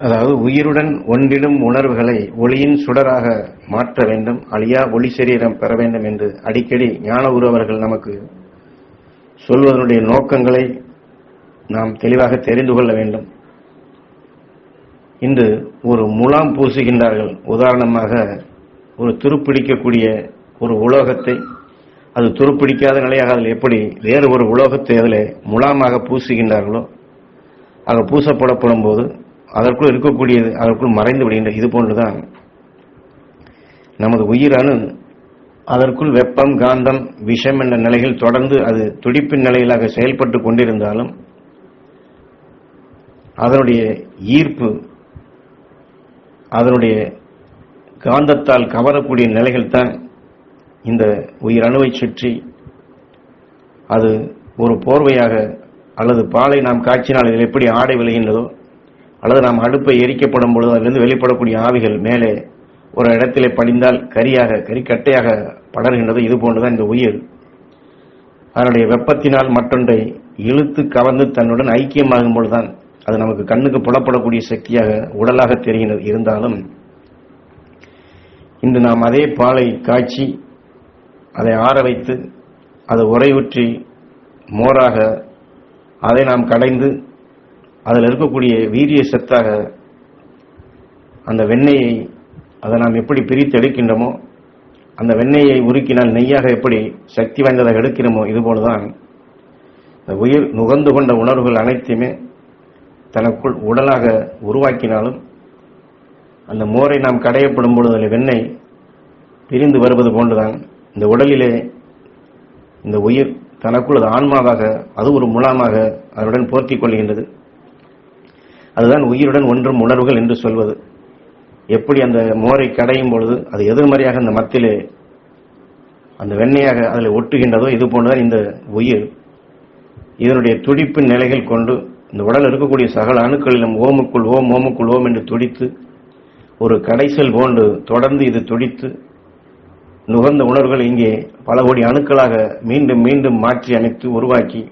அதாவது உயிருடன் ஒன்றிடும் உணர்வுகளை ஒளியின் சுடராக மாற்ற வேண்டும் அழியா ஒளி சரீரம் பெற வேண்டும் என்று அடிக்கடி ஞான உறவர்கள் நமக்கு சொல்வதனுடைய நோக்கங்களை நாம் தெளிவாக தெரிந்து கொள்ள வேண்டும். இன்று ஒரு முலாம் பூசுகின்றார்கள். உதாரணமாக ஒரு துருப்பிடிக்கக்கூடிய ஒரு உலோகத்தை அது துருப்பிடிக்காத நிலையாக அதில் எப்படி வேறு ஒரு உலோகத்தை அதில் முலாமாக பூசுகின்றார்களோ ஆக பூசப்படப்படும் போது அதற்குள் இருக்கக்கூடியது அதற்குள் மறைந்து விடுகின்ற இது போன்றுதான் நமது உயிரணு அதற்குள் வெப்பம் காந்தம் விஷம் என்ற நிலையில் தொடர்ந்து அது துடிப்பின் நிலையிலாக செயல்பட்டு கொண்டிருந்தாலும் அதனுடைய ஈர்ப்பு அதனுடைய காந்தத்தால் கவரக்கூடிய நிலைகள் தான் இந்த உயிரணுவை சுற்றி. அது ஒரு போர்வையாக அல்லது பாலை நாம் காய்ச்சினால் இதில் எப்படி ஆடை விளைகின்றதோ அல்லது நாம் அடுப்பை எரிக்கப்படும் பொழுது அதிலிருந்து வெளிப்படக்கூடிய ஆவிகள் மேலே ஒரு இடத்திலே படிந்தால் கரியாக கரிக்கட்டையாக படர்கின்றது. இது போன்றுதான் இந்த உயிர். அதனுடைய வெப்பத்தினால் மற்றொன்றை இழுத்து கவர்ந்து தன்னுடன் ஐக்கியமாகும் பொழுதுதான் அது நமக்கு கண்ணுக்கு புலப்படக்கூடிய சக்தியாக உடலாக தெரிகின்றது இருந்தாலும் இன்று நாம் அதே பாலை காய்ச்சி அதை ஆற வைத்து அதை உறைவுற்றி மோராக அதை நாம் கடைந்து அதில் இருக்கக்கூடிய வீரிய சத்தாக அந்த வெண்ணெயை அதை நாம் எப்படி பிரித்து எடுக்கின்றோமோ அந்த வெண்ணெயை உருக்கினால் நெய்யாக எப்படி சக்தி வாய்ந்ததாக எடுக்கிறோமோ இதுபோலதான் இந்த உயிர் நுகர்ந்து கொண்ட உணர்வுகள் அனைத்தையுமே தனக்குள் உடலாக உருவாக்கினாலும் அந்த மோரை நாம் கடையப்படும் பொழுது அதில் வெண்ணெய் பிரிந்து வருவது போன்றுதான் இந்த உடலிலே இந்த உயிர் தனக்குள் அது ஆன்மாவாக அது ஒரு முலாமாக அதனுடன் போர்த்தி கொள்கின்றது. அதுதான் உயிருடன் ஒன்றும் உணர்வுகள் என்று சொல்வது. எப்படி அந்த மோரை கடையும் பொழுது அது எதிர்மறையாக அந்த மத்திலே அந்த வெண்ணையாக அதில் ஒட்டுகின்றதோ இது போன்றுதான் இந்த உயிர். இதனுடைய துடிப்பின் நிலைகள் கொண்டு இந்த உடல் இருக்கக்கூடிய சகல அணுக்களிலும் ஓமுக்குள் ஓம் ஓமுக்குள் ஓம் என்று துடித்து ஒரு கடைசல் போன்று தொடர்ந்து இது துடித்து நுகர்ந்த உணர்வுகள் இங்கே பல கோடி அணுக்களாக மீண்டும் மீண்டும் மாற்றி அமைத்து உருவாக்கி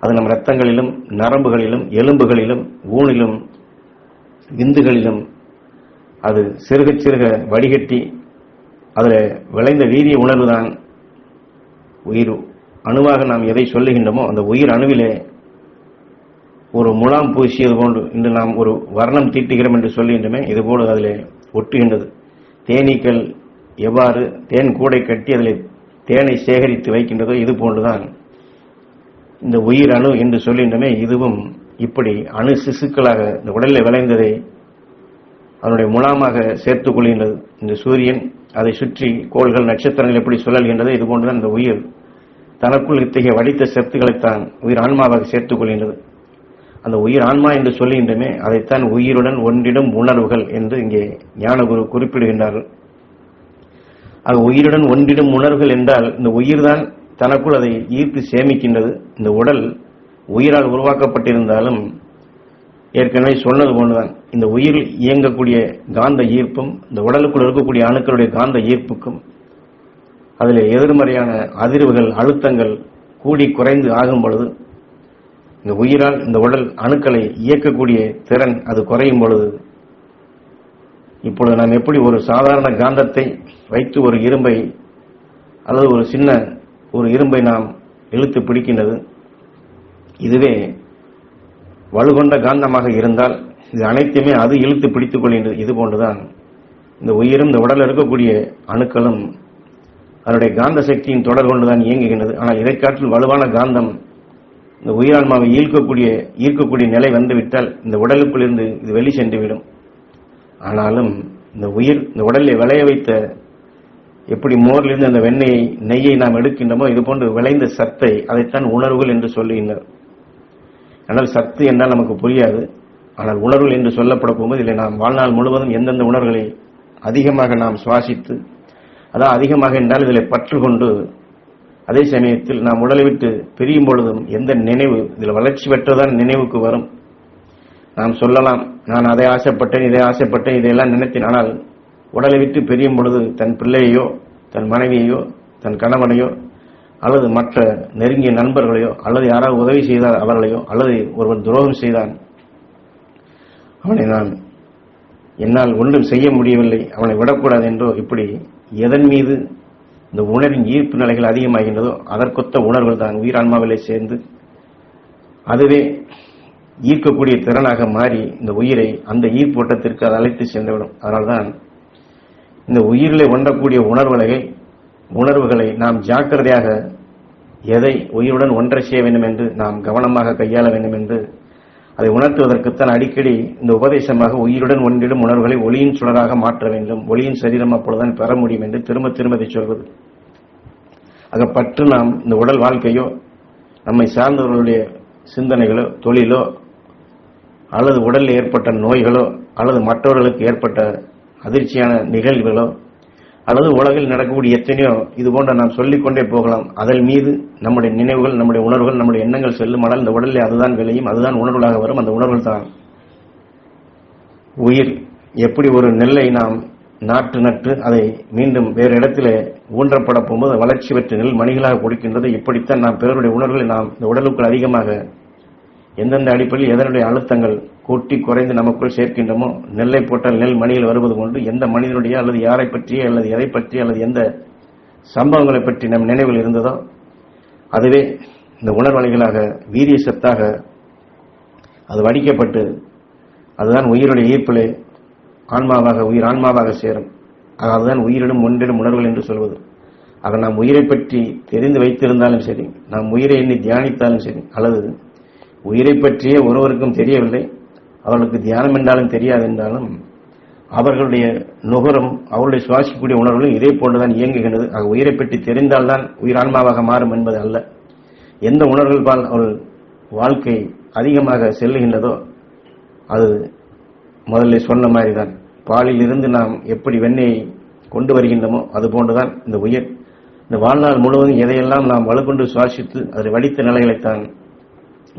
அது நம் இரத்தங்களிலும் நரம்புகளிலும் எலும்புகளிலும் ஊனிலும் விந்துகளிலும் அது சிறுக சிறுக வடிகட்டி அதில் விளைந்த வீரிய உணர்வுதான் உயிர். அணுவாக நாம் எதை சொல்லுகின்றோமோ அந்த உயிர் அணுவிலே ஒரு முலாம் பூசியது போன்று இன்று நாம் ஒரு வர்ணம் தீட்டுகிறோம் என்று சொல்லுகின்றமே இதுபோல் அதில் ஒட்டுகின்றது. தேனீக்கள் எவ்வாறு தேன் கூடை கட்டி அதில் தேனை சேகரித்து வைக்கின்றதோ இது போன்றுதான் இந்த உயிர் அணு என்று சொல்கின்றமே இதுவும் இப்படி அணு சிசுக்களாக இந்த உடலில் விளைந்ததை அதனுடைய முலாமாக சேர்த்துக் கொள்கின்றது. இந்த சூரியன் அதை சுற்றி கோள்கள் நட்சத்திரங்கள் எப்படி சுழல்கின்றது இது போன்றுதான் இந்த உயிர் தனக்குள் இத்தகைய வடித்த சத்துக்களைத்தான் உயிர் ஆன்மாவாக சேர்த்துக் கொள்கின்றது. அந்த உயிர் ஆன்மா என்று சொல்லுகின்றமே அதைத்தான் உயிருடன் ஒன்றிடும் உணர்வுகள் என்று இங்கே ஞானகுரு குறிப்பிடுகின்றார்கள். ஆக உயிருடன் ஒன்றிடும் உணர்வுகள் என்றால் இந்த உயிர்தான் தனக்குள் அதை ஈர்த்து சேமிக்கின்றது. இந்த உடல் உயிரால் உருவாக்கப்பட்டிருந்தாலும் ஏற்கனவே சொன்னது ஒன்றுதான் இந்த உயிர் இயங்கக்கூடிய காந்த ஈர்ப்பும் இந்த உடலுக்குள் இருக்கக்கூடிய அணுக்களுடைய காந்த ஈர்ப்புக்கும் அதில் எதிர்மறையான அதிர்வுகள் அழுத்தங்கள் கூடி குறைந்து ஆகும் பொழுது இந்த உயிரால் இந்த உடல் அணுக்களை இயக்கக்கூடிய திறன் அது குறையும் பொழுது இப்பொழுது நாம் எப்படி ஒரு சாதாரண காந்தத்தை வைத்து ஒரு இரும்பை அல்லது ஒரு சின்ன ஒரு இரும்பை நாம் இழுத்து பிடிக்கின்றது. இதுவே வலுகொண்ட காந்தமாக இருந்தால் இது அனைத்தையுமே அது இழுத்து பிடித்துக் கொள்கின்றது இது போன்றுதான். இந்த உயிரும் இந்த உடலில் இருக்கக்கூடிய அணுக்களும் அதனுடைய காந்த சக்தியின் தொடர் கொண்டுதான் இயங்குகின்றது. ஆனால் இதை காற்றில் வலுவான காந்தம் இந்த உயிரான்மாவை ஈர்க்கக்கூடிய ஈர்க்கக்கூடிய நிலை வந்துவிட்டால் இந்த உடலுக்குள் இருந்து இது வெளி சென்றுவிடும். ஆனாலும் இந்த உயிர் இந்த உடலில் விளைய வைத்த எப்படி மோரிலிருந்து அந்த வெண்ணெயை நெய்யை நாம் எடுக்கின்றோமோ இது போன்று விளைந்த சத்தை அதைத்தான் உணர்வுகள் என்று சொல்லுகின்றனர் ஆனால் சத்து என்றால் நமக்கு புரியாது. ஆனால் உணர்வுகள் என்று சொல்லப்பட போகும்போது இதில் நாம் வாழ்நாள் முழுவதும் எந்தெந்த உணர்வுகளை அதிகமாக நாம் சுவாசித்து அதான் அதிகமாக என்றால் இதில் பற்று கொண்டு அதே சமயத்தில் நாம் உடலை விட்டு பிரியும் பொழுதும் எந்த நினைவு இதில் வளர்ச்சி பெற்றதான் நினைவுக்கு வரும். நாம் சொல்லலாம் நான் அதை ஆசைப்பட்டேன் இதை ஆசைப்பட்டேன் இதையெல்லாம் நினைத்தேன். ஆனால் உடலை விட்டு பெரியும் பொழுது தன் பிள்ளையையோ தன் மனைவியையோ தன் கணவனையோ அல்லது மற்ற நெருங்கிய நண்பர்களையோ அல்லது யாராவது உதவி செய்தால் அவர்களையோ அல்லது ஒருவன் துரோகம் செய்தான் அவனை நான் என்னால் ஒன்றும் செய்ய முடியவில்லை அவனை விடக்கூடாது என்றோ இப்படி எதன் மீது இந்த உணர்வின் ஈர்ப்பு நிலைகள் அதிகமாகின்றதோ அதற்கொத்த உணர்வுகள் தான் உயிரான்மாவிலே சேர்ந்து அதுவே ஈர்க்கக்கூடிய திறனாக மாறி இந்த உயிரை அந்த ஈர்ப்போட்டத்திற்கு அது அழைத்து சென்றுவிடும். அதனால்தான் இந்த உயிரிலே ஒன்றக்கூடிய உணர்வுகளை உணர்வுகளை நாம் ஜாக்கிரதையாக எதை உயிருடன் ஒன்றை செய்ய வேண்டும் என்று நாம் கவனமாக கையாள வேண்டும் என்று அதை உணர்த்துவதற்குத்தான் அடிக்கடி இந்த உபதேசமாக உயிருடன் ஒன்றிடும் உணர்வுகளை ஒளியின் சுடராக மாற்ற வேண்டும். ஒளியின் சரீரம் அப்பொழுதுதான் பெற முடியும் என்று திரும்ப திரும்ப இதை சொல்வது. ஆக பற்று நாம் இந்த உடல் வாழ்க்கையோ நம்மை சார்ந்தவர்களுடைய சிந்தனைகளோ தொழிலோ அல்லது உடலில் ஏற்பட்ட நோய்களோ அல்லது மற்றவர்களுக்கு ஏற்பட்ட அதிர்ச்சியான நிகழ்வுகளோ அல்லது உலகில் நடக்கக்கூடிய எத்தனையோ இது போன்ற நாம் சொல்லிக்கொண்டே போகலாம். அதன் மீது நம்முடைய நினைவுகள் நம்முடைய உணர்வுகள் நம்முடைய எண்ணங்கள் செல்லுமானால் இந்த உடலில் அதுதான் விளையும். அதுதான் உணர்வுகளாக வரும். அந்த உணர்வுகள் தான். உயிர் எப்படி ஒரு நெல்லை நாம் நாற்று நட்டு அதை மீண்டும் வேறு இடத்திலே ஊன்றப்பட போகும்போது வளர்ச்சி பெற்ற நெல் மணிகளாக கொடுக்கின்றது. இப்படித்தான் நாம் பிறருடைய உணர்வுகளை நாம் இந்த உடலுக்குள் அதிகமாக எந்தெந்த அடிப்படையில் எதனுடைய அழுத்தங்கள் கூட்டி குறைந்து நமக்குள் சேர்க்கின்றமோ நெல்லை போட்டால் நெல் மணியில் வருவது கொண்டு எந்த மனிதனுடைய அல்லது யாரை பற்றிய அல்லது எதை பற்றி அல்லது எந்த சம்பவங்களை பற்றி நம் நினைவில் இருந்ததோ அதுவே இந்த உணர்வலைகளாக வீரிய சத்தாக அது வடிக்கப்பட்டு அதுதான் உயிருடைய ஈர்ப்பிலே ஆன்மாவாக உயிர் ஆன்மாவாக சேரும். ஆக அதுதான் உயிரிடும் ஒன்றிடும் உணர்வுகள் என்று சொல்வது. ஆக நாம் உயிரை பற்றி தெரிந்து வைத்திருந்தாலும் சரி நாம் உயிரை எண்ணி தியானித்தாலும் சரி அல்லது உயிரை பற்றியே ஒருவருக்கும் தெரியவில்லை. அவர்களுக்கு தியானம் என்றாலும் தெரியாது என்றாலும் அவர்களுடைய நுகரம் அவருடைய சுவாசிக்கக்கூடிய உணர்வுகளும் இதே போன்றுதான் இயங்குகின்றது. ஆக உயிரை பற்றி தெரிந்தால்தான் உயிரான்மாவாக மாறும் என்பது அல்ல. எந்த உணர்வுகள் பால் அவள் வாழ்க்கை அதிகமாக செல்லுகின்றதோ அது முதல்ல சொன்ன மாதிரி தான் பாலில் இருந்து நாம் எப்படி வெண்ணெயை கொண்டு வருகின்றோமோ அது போன்றுதான் இந்த உயிர். இந்த வாழ்நாள் முழுவதும் எதையெல்லாம் நாம் வலுக்கொண்டு சுவாசித்து அதை வடித்த நிலைகளைத்தான்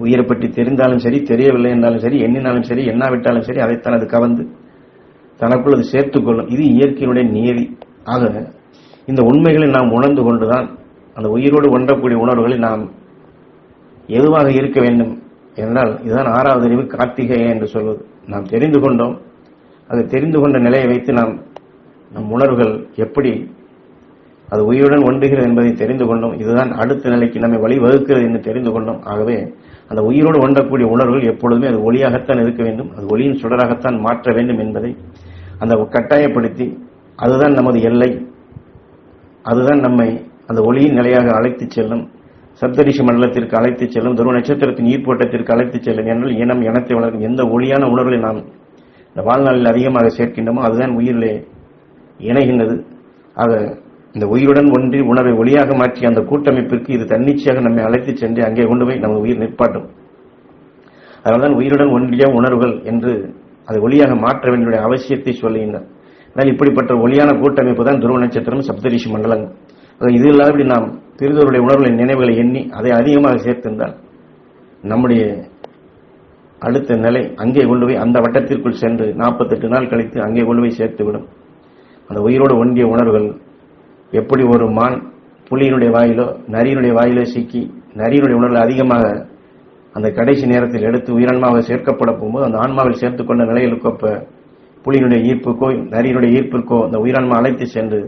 உயிரை பற்றி தெரிந்தாலும் சரி தெரியவில்லை என்றாலும் சரி எண்ணினாலும் சரி எண்ணாவிட்டாலும் சரி அதைத்தான் அது கவர்ந்து தனக்குள் அது சேர்த்துக்கொள்ளும் இது இயற்கையினுடைய நியதி. ஆக இந்த உண்மைகளை நாம் உணர்ந்து கொண்டுதான் அந்த உயிரோடு ஒன்றக்கூடிய உணர்வுகளை நாம் எதுவாக இருக்க வேண்டும் என்றால் இதுதான் ஆறாவது அறிவு கார்த்திகை என்று சொல்வது. நாம் தெரிந்து கொண்டோம். அது தெரிந்து கொண்ட நிலையை வைத்து நாம் நம் உணர்வுகள் எப்படி அது உயிருடன் ஒன்றுகிறது என்பதை தெரிந்து கொண்டோம். இதுதான் அடுத்த நிலைக்கு நம்மை வழிவகுக்கிறது என்று தெரிந்து கொண்டோம். ஆகவே அந்த உயிரோடு ஒன்றக்கூடிய உணர்வுகள் எப்பொழுதுமே அது ஒளியாகத்தான் இருக்க வேண்டும். அது ஒளியின் சுடராகத்தான் மாற்ற வேண்டும் என்பதை அந்த கட்டாயப்படுத்தி அதுதான் நமது எல்லை. அதுதான் நம்மை அந்த ஒளியின் நிலையாக அழைத்துச் செல்லும். சப்தரிஷி மண்டலத்திற்கு அழைத்துச் செல்லும். துருவ நட்சத்திரத்தின் ஈர்ப்போட்டத்திற்கு அழைத்துச் செல்லும். என்றால் இனம் இனத்தை வளர்க்கும் எந்த ஒளியான உணர்வுகளை நாம் இந்த வாழ்நாளில் அதிகமாக சேர்க்கின்றோமோ அதுதான் உயிரிலே இணைகின்றது. ஆக இந்த உயிருடன் ஒன்றி உணவை ஒளியாக மாற்றிய அந்த கூட்டமைப்பிற்கு இது தன்னிச்சையாக நம்மை அழைத்துச் சென்று அங்கே கொண்டு போய் நமது உயிர் நிற்பாட்டும். அதனால்தான் உயிருடன் ஒன்றிய உணர்வுகள் என்று அதை ஒளியாக மாற்ற வேண்டிய அவசியத்தை சொல்லுகின்றார் ஆனால் இப்படிப்பட்ட ஒளியான கூட்டமைப்பு தான் துருவ நட்சத்திரம் சப்தரிஷி மண்டலங்கள் இது இல்லாதபடி நாம் திருதோருடைய உணர்வுகளின் நினைவுகளை எண்ணி அதை அதிகமாக சேர்த்திருந்தால் நம்முடைய அடுத்த நிலை அங்கே கொண்டு போய் அந்த வட்டத்திற்குள் சென்று நாற்பத்தெட்டு நாள் கழித்து அங்கே கொண்டு போய் சேர்த்துவிடும். அந்த உயிரோடு ஒன்றிய உணர்வுகள் எப்படி ஒரு மான் புலியினுடைய வாயிலோ நரியினுடைய வாயிலோ சிக்கி நரியினுடைய உணர்வுகள் அதிகமாக அந்த கடைசி நேரத்தில் எடுத்து உயிரான்மாவை சேர்க்கப்பட போகும்போது அந்த ஆன்மாவில் சேர்த்து கொண்ட நிலையில் கொப்ப புலியினுடைய ஈர்ப்புக்கோ நரியினுடைய ஈர்ப்பிற்கோ அந்த உயிரான்மா அழைத்து சென்று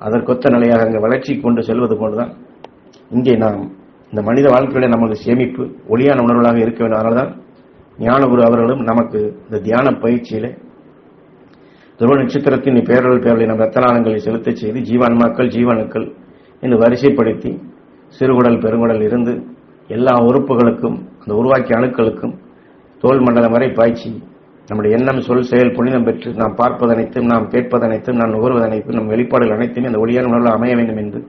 அதற்கொத்த நிலையாக அங்கே வளர்ச்சி கொண்டு செல்வது போன்றுதான். இங்கே நாம் இந்த மனித வாழ்க்கையில நமக்கு சேமிப்பு ஒளியான உணர்வுகளாக இருக்க வேண்டும். அதனால்தான் ஞானகுரு அவர்களும் நமக்கு இந்த தியான பயிற்சியிலே துருவ நட்சத்திரத்தின் பேரல் பேரலை நம் ரத்தநாளங்களை செலுத்தச் செய்து ஜீவான்மாக்கள் ஜீவனுக்கள் என்று வரிசைப்படுத்தி சிறுகுடல் பெருங்குடல் இருந்து எல்லா உறுப்புகளுக்கும் அந்த உருவாக்கிய அணுக்களுக்கும் தோல் மண்டலம் வரை பாய்ச்சி நம்முடைய எண்ணம் சொல் செயல் புனிதம் பெற்று நாம் பார்ப்பதனைத்தும் நாம் கேட்பதனைத்தும் நாம் நுகர்வதனைத்தும் நம் வெளிப்பாடுகள் அனைத்தும் இந்த ஒளியான உணர்வு அமைய வேண்டும் என்று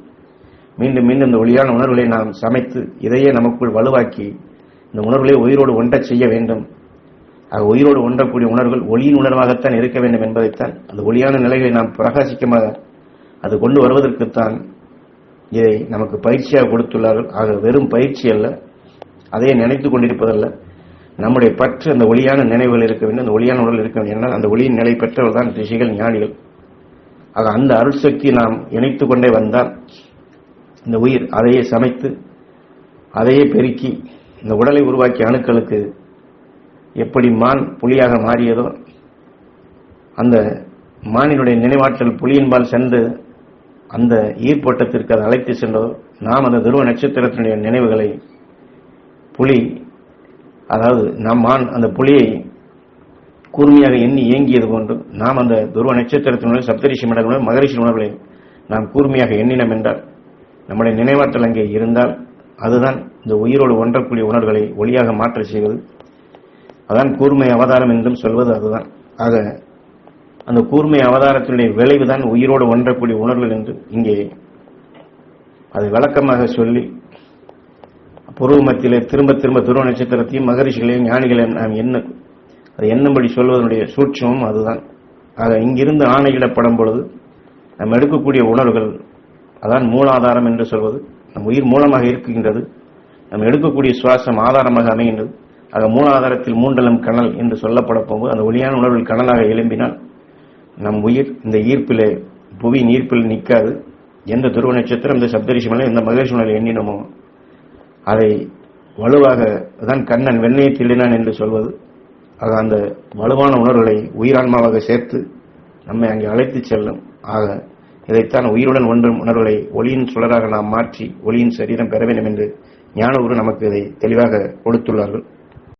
மீண்டும் மீண்டும் இந்த ஒளியான உணர்வுகளை நாம் சமைத்து இதையே நமக்குள் வலுவாக்கி இந்த உணர்வுகளை உயிரோடு ஒன்றச் செய்ய வேண்டும். ஆக உயிரோடு ஒன்றக்கூடிய உணர்வுகள் ஒளியின் உணர்வாகத்தான் இருக்க வேண்டும் என்பதைத்தான் அந்த ஒளியான நிலைகளை நாம் பிரகாசிக்கமாக அது கொண்டு வருவதற்குத்தான் இதை நமக்கு பயிற்சியாக கொடுத்துள்ளார்கள். ஆக வெறும் பயிற்சி அல்ல அதையே நினைத்துக் கொண்டிருப்பதல்ல. நம்முடைய பற்று அந்த ஒளியான நினைவுகள் இருக்க வேண்டும் அந்த ஒளியான உடல் இருக்க வேண்டும். என்றால் அந்த ஒளியின் நிலை பெற்றவர்கள் தான் ரிஷிகள் ஞானிகள். ஆக அந்த அருள் சக்தி நாம் இணைத்துக் கொண்டே வந்தால் இந்த உயிர் அதையே சமைத்து அதையே பெருக்கி இந்த உடலை உருவாக்கிய அணுக்களுக்கு எப்படி மான் புலியாக மாறியதோ அந்த மானினுடைய நினைவாற்றல் புலியின்பால் சென்று அந்த ஈர்ப்போட்டத்திற்கு அதை அழைத்து சென்றதோ நாம் அந்த துருவ நட்சத்திரத்தினுடைய நினைவுகளை புலி அதாவது நம் மான் அந்த புலியை கூர்மையாக எண்ணி இயங்கியது போன்று நாம் அந்த துருவ நட்சத்திரத்தினுடைய சப்தரிஷி மண்டலங்களுடைய மகரிஷி உணர்வுகளை நாம் கூர்மையாக எண்ணினம் என்றால் நம்முடைய நினைவாற்றல் அங்கே இருந்தால் அதுதான் இந்த உயிரோடு ஒன்றக்கூடிய உணர்வுகளை ஒளியாக மாற்ற செய்வது அதான் கூர்மை அவதாரம் என்றும் சொல்வது அதுதான். ஆக அந்த கூர்மை அவதாரத்தினுடைய விளைவுதான் உயிரோடு ஒன்றக்கூடிய உணர்வுகள் என்று இங்கே அதை விளக்கமாக சொல்லி புருவமத்திலே மத்தியிலே திரும்ப திரும்ப துருவ நட்சத்திரத்தையும் மகரிஷிகளையும் ஞானிகளையும் நாம் என்ன அதை என்னபடி சொல்வதனுடைய சூட்சமும் அதுதான். ஆக இங்கிருந்து ஆணையிடப்படும் பொழுது நாம் எடுக்கக்கூடிய உணர்வுகள் அதான் மூலாதாரம் என்று சொல்வது. நம் உயிர் மூலமாக இருக்கின்றது. நாம் எடுக்கக்கூடிய சுவாசம் ஆதாரமாக அமைகின்றது. ஆக மூலாதாரத்தில் மூண்டலம் கணல் என்று சொல்லப்பட போகும்போது அந்த ஒளியான உணர்வில் கணலாக எழும்பினால் நம் உயிர் இந்த ஈர்ப்பிலே புவியின் ஈர்ப்பில் நிற்காது. எந்த துருவ நட்சத்திரம் இந்த சப்தரிஷி மலை எந்த மகரிஷி மலையில் எண்ணினமோ அதை வலுவாக தான் கண்ணன் வெண்ணையை திருடினான் என்று சொல்வது. ஆக அந்த வலுவான உணர்வுகளை உயிரான்மாவாக சேர்த்து நம்மை அங்கே அழைத்துச் செல்லும். ஆக இதைத்தான் உயிருடன் ஒன்றும் உணர்வுகளை ஒளியின் சுழலாக நாம் மாற்றி ஒளியின் சரீரம் பெற வேண்டும் என்று ஞானகுரு நமக்கு இதை தெளிவாக கொடுத்துள்ளார்கள்.